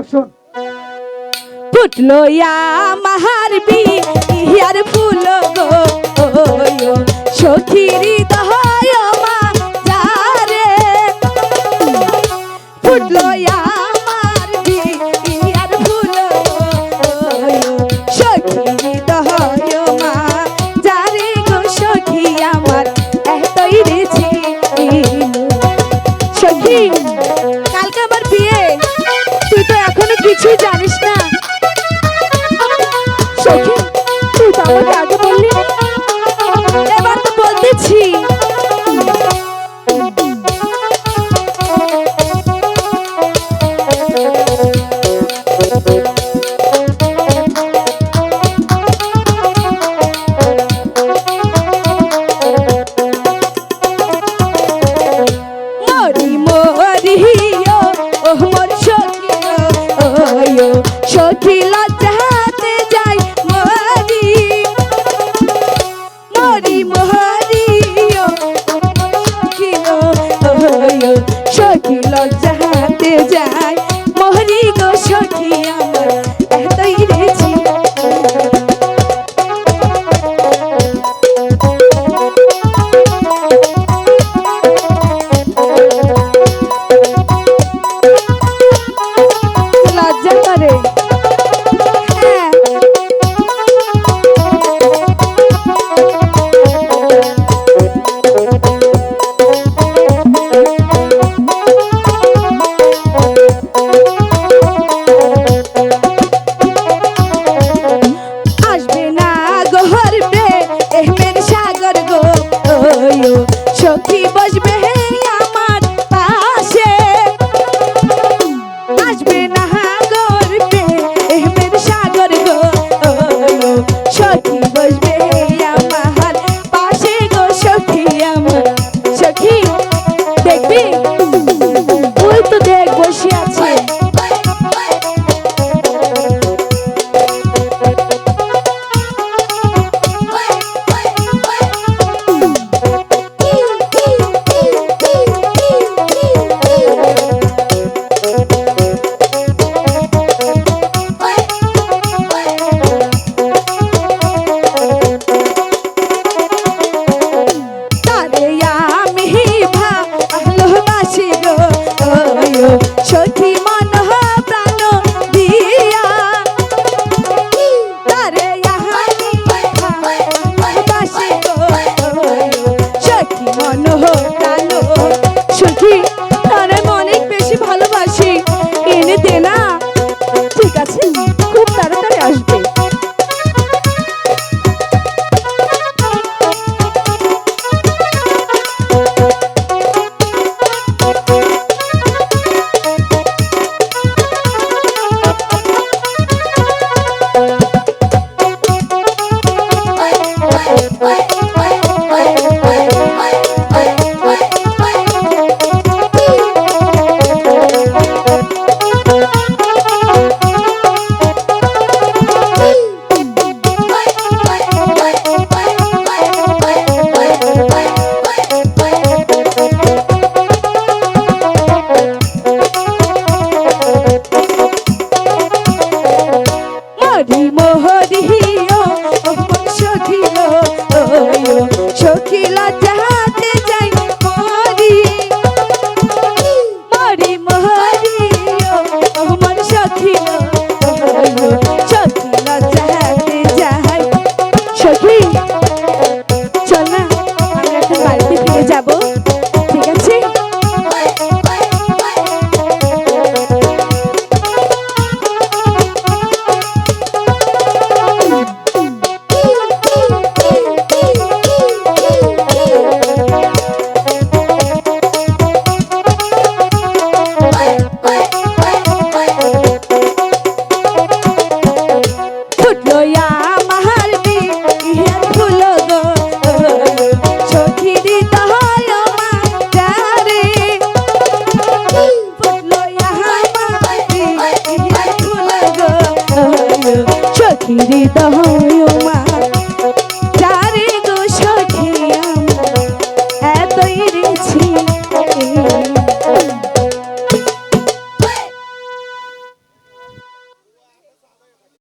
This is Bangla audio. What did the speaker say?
অ্যাকশন ফুটলো মাহার বিয়ার ফুল গো সখিরি দহয় মা যারে ফুটলো আমার বিয়ার ফুল সখিরি দহয় মা যারে গো সখি আমার। হৃদয়